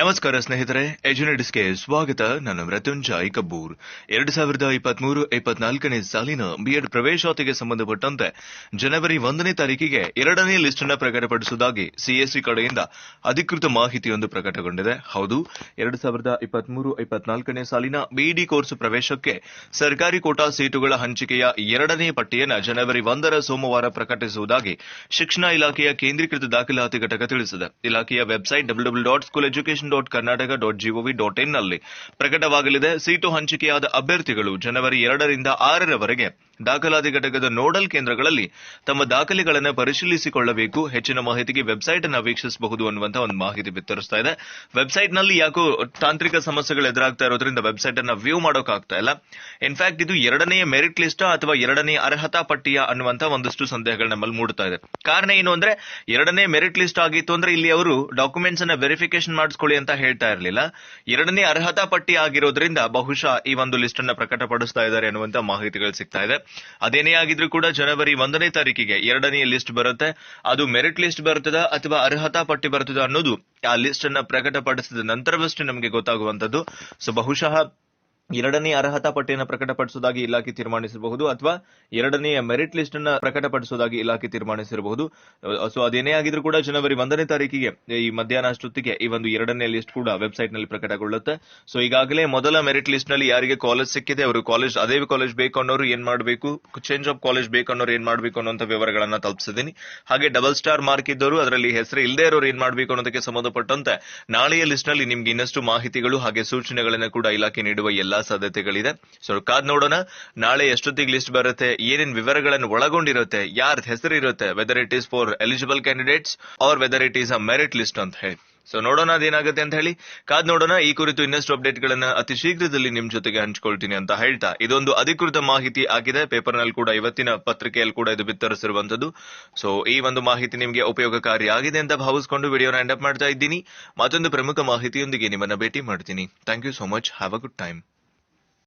ನಮಸ್ಕಾರ ಸ್ನೇಹಿತರೆ ಎಜುನೆಟಿಸ್ಗೆ ಸ್ವಾಗತ. ನನ್ನ ಮೃತ್ಯುಂಜಯ್ ಕಬ್ಬೂರ್. ಎರಡು ಸಾವಿರದ ಇಪ್ಪತ್ಮೂರು, ಇಪ್ಪತ್ನಾಲ್ಕನೇ ಸಾಲಿನ ಬಿಎಡ್ ಪ್ರವೇಶಾತಿಗೆ ಸಂಬಂಧಪಟ್ಟಂತೆ ಜನವರಿ ಒಂದನೇ ತಾರೀಕಿಗೆ ಎರಡನೇ ಲಿಸ್ಟ್ ಅನ್ನು ಪ್ರಕಟಪಡಿಸುವುದಾಗಿ ಸಿಎಸ್ಸಿ ಕಡೆಯಿಂದ ಅಧಿಕೃತ ಮಾಹಿತಿಯೊಂದು ಪ್ರಕಟಗೊಂಡಿದೆ. ಹೌದು, ಎರಡು ಸಾವಿರದ ಇಪ್ಪತ್ಮೂರು, ಇಪ್ಪತ್ನಾಲ್ಕನೇ ಸಾಲಿನ ಬಿಇಡಿ ಕೋರ್ಸ್ ಪ್ರವೇಶಕ್ಕೆ ಸರ್ಕಾರಿ ಕೋಟಾ ಸೀಟುಗಳ ಹಂಚಿಕೆಯ ಎರಡನೇ ಪಟ್ಟಿಯನ್ನು ಜನವರಿ ಒಂದರ ಸೋಮವಾರ ಪ್ರಕಟಿಸುವುದಾಗಿ ಶಿಕ್ಷಣ ಇಲಾಖೆಯ ಕೇಂದ್ರೀಕೃತ ದಾಖಲಾತಿ ಘಟಕ ತಿಳಿಸಿದೆ. ಇಲಾಖೆಯ website W dot school education dot Karnataka dot gov dot ಇನ್ನಲ್ಲಿ ಪ್ರಕಟವಾಗಲಿದೆ. ಸೀಟು ಹಂಚಿಕೆಯಾದ ಅಭ್ಯರ್ಥಿಗಳು ಜನವರಿ ಎರಡರಿಂದ ಆರರವರೆಗೆ ದಾಖಲಾತಿ ಘಟಕದ ನೋಡಲ್ ಕೇಂದ್ರಗಳಲ್ಲಿ ತಮ್ಮ ದಾಖಲೆಗಳನ್ನು ಪರಿಶೀಲಿಸಿಕೊಳ್ಳಬೇಕು. ಹೆಚ್ಚಿನ ಮಾಹಿತಿಗೆ ವೆಬ್ಸೈಟ್ ಅನ್ನು ವೀಕ್ಷಿಸಬಹುದು ಅನ್ನುವಂತ ಒಂದು ಮಾಹಿತಿ ಬಿತ್ತರಿಸ್ತಾ ಇದೆ. ವೆಬ್ಸೈಟ್ನಲ್ಲಿ ಯಾಕೋ ತಾಂತ್ರಿಕ ಸಮಸ್ಯೆಗಳು ಎದುರಾಗ್ತಾ ಇರೋದ್ರಿಂದ ವೆಬ್ಸೈಟ್ ಅನ್ನ ವ್ಯೂ ಮಾಡೋಕ್ಕಾಗ್ತಾ ಇಲ್ಲ. ಇನ್ಫ್ಯಾಕ್ಟ್ ಇದು ಎರಡನೇ ಮೆರಿಟ್ ಲಿಸ್ಟ್ ಅಥವಾ ಎರಡನೇ ಅರ್ಹತಾ ಪಟ್ಟಿಯ ಅನ್ನುವಂತ ಒಂದಷ್ಟು ಸಂದೇಹಗಳು ನಮ್ಮಲ್ಲಿ ಮೂಡ್ತಾ ಇದೆ. ಕಾರಣ ಏನು ಅಂದ್ರೆ ಎರಡನೇ ಮೆರಿಟ್ ಲಿಸ್ಟ್ ಆಗಿತ್ತು ಅಂದ್ರೆ ಇಲ್ಲಿ ಅವರು ಡಾಕ್ಯುಮೆಂಟ್ಸ್ ಅನ್ನ ವೆರಿಫಿಕೇಶನ್ ಮಾಡಿಸ್ಕೊಳ್ಳಿ ಅಂತ ಹೇಳ್ತಾ ಇರಲಿಲ್ಲ. ಎರಡನೇ ಅರ್ಹತಾ ಪಟ್ಟಿ ಆಗಿರೋದ್ರಿಂದ ಬಹುಶಃ ಈ ಒಂದು ಲಿಸ್ಟ್ ಅನ್ನ ಪ್ರಕಟಪಡಿಸ್ತಾ ಇದ್ದಾರೆ ಅನ್ನುವಂತ ಮಾಹಿತಿಗಳು ಸಿಗ್ತಾ ಇದೆ. ಅದೇನೇ ಆಗಿದ್ರು ಕೂಡ ಜನವರಿ ಒಂದನೇ ತಾರೀಕಿಗೆ ಎರಡನೇ ಲಿಸ್ಟ್ ಬರುತ್ತೆ. ಅದು ಮೆರಿಟ್ ಲಿಸ್ಟ್ ಬರ್ತದ ಅಥವಾ ಅರ್ಹತಾ ಪಟ್ಟಿ ಬರ್ತದ ಅನ್ನೋದು ಆ ಲಿಸ್ಟ್ ಅನ್ನ ಪ್ರಕಟಪಡಿಸಿದ ನಂತರವಷ್ಟೇ ನಮಗೆ ಗೊತ್ತಾಗುವಂತದ್ದು ಸೊ ಬಹುಶಃ ಎರಡನೇ ಅರ್ಹತಾ ಪಟ್ಟಿಯನ್ನು ಪ್ರಕಟಪಡಿಸುವುದಾಗಿ ಇಲಾಖೆ ತೀರ್ಮಾನಿಸಬಹುದು ಅಥವಾ ಎರಡನೇ ಮೆರಿಟ್ ಲಿಸ್ಟ್ ಅನ್ನು ಪ್ರಕಟಪಡಿಸುವುದಾಗಿ ಇಲಾಖೆ ತೀರ್ಮಾನಿಸಿರಬಹುದು ಸೊ ಅದೇನೇ ಆಗಿದ್ರು ಕೂಡ ಜನವರಿ ಒಂದನೇ ತಾರೀಕಿಗೆ ಈ ಮಧ್ಯಾಹ್ನ ಅಷ್ಟೊತ್ತಿಗೆ ಈ ಒಂದು ಎರಡನೇ ಲಿಸ್ಟ್ ಕೂಡ ವೆಬ್ಸೈಟ್ನಲ್ಲಿ ಪ್ರಕಟಗೊಳ್ಳುತ್ತೆ. ಸೊ ಈಗಾಗಲೇ ಮೊದಲ ಮೆರಿಟ್ ಲಿಸ್ಟ್ನಲ್ಲಿ ಯಾರಿಗೆ ಕಾಲೇಜ್ ಸಿಕ್ಕಿದೆ, ಅವರು ಕಾಲೇಜ್, ಅದೇ ಕಾಲೇಜ್ ಬೇಕು ಅನ್ನೋರು ಏನ್ ಮಾಡಬೇಕು? ಚೇಂಜ್ ಆಫ್ ಕಾಲೇಜ್ ಬೇಕು ಅನ್ನೋರು ಏನ್ ಮಾಡಬೇಕು ಅನ್ನೋಂಥ ವಿವರಗಳನ್ನ ತಲುಪಿಸಿದ್ದೀನಿ. ಹಾಗೆ ಡಬಲ್ ಸ್ಟಾರ್ ಮಾರ್ಕ್ ಇದ್ದವರು ಅದರಲ್ಲಿ ಹೆಸರು ಇಲ್ಲದೆ ಇರೋರು ಏನ್ ಮಾಡಬೇಕು ಅನ್ನೋದಕ್ಕೆ ಸಂಬಂಧಪಟ್ಟಂತೆ ನಾಳೆಯ ಲಿಸ್ಟ್ನಲ್ಲಿ ನಿಮ್ಗೆ ಇನ್ನಷ್ಟು ಮಾಹಿತಿಗಳು ಹಾಗೆ ಸೂಚನೆಗಳನ್ನು ಕೂಡ ಇಲಾಖೆ ನೀಡುವ ಎಲ್ಲಾ ಸಾಧ್ಯತೆಗಳಿದೆ. ಸೊ ಕಾದ್ ನೋಡೋಣ. ನಾಳೆ ಎಷ್ಟೊತ್ತಿಗೆ ಲಿಸ್ಟ್ ಬರುತ್ತೆ? ಏನೇನ್ ವಿವರಗಳನ್ನು ಒಳಗೊಂಡಿರುತ್ತೆ? ಯಾರ ಹೆಸರು ಇರುತ್ತೆ whether it is for eligible candidates are whether it is a merit list ಅಂತ ಹೇಳಿ. ಸೊ ನೋಡೋಣ ಅದೇನಾಗುತ್ತೆ ಅಂತ ಹೇಳಿ. ಕಾದ್ ನೋಡೋಣ. ಈ ಕುರಿತು ಇನ್ನಷ್ಟು ಅಪ್ಡೇಟ್ ಗಳನ್ನ ಅತಿ ಶೀಘ್ರದಲ್ಲಿ ನಿಮ್ ಜೊತೆಗೆ ಹಂಚ್ಕೊಳ್ತೀನಿ ಅಂತ ಹೇಳ್ತಾ. ಇದೊಂದು ಅಧಿಕೃತ ಮಾಹಿತಿ ಆಗಿದೆ. ಪೇಪರ್ನಲ್ಲಿ ಕೂಡ ಇವತ್ತಿನ ಪತ್ರಿಕೆಯಲ್ಲಿ ಕೂಡ ಇದು ಬಿತ್ತರಿಸಿರುವಂತದ್ದು ಸೊ ಈ ಒಂದು ಮಾಹಿತಿ ನಿಮಗೆ ಉಪಯೋಗಕಾರಿ ಆಗಿದೆ ಅಂತ ಭಾವಿಸಿಕೊಂಡು ವಿಡಿಯೋನ ಎಂಡ್ ಅಪ್ ಮಾಡ್ತಾ ಇದ್ದೀನಿ. ಮತ್ತೊಂದು ಪ್ರಮುಖ ಮಾಹಿತಿಯೊಂದಿಗೆ ನಿಮ್ಮನ್ನ ಭೇಟಿ ಮಾಡ್ತೀನಿ. Thank you so much have a good time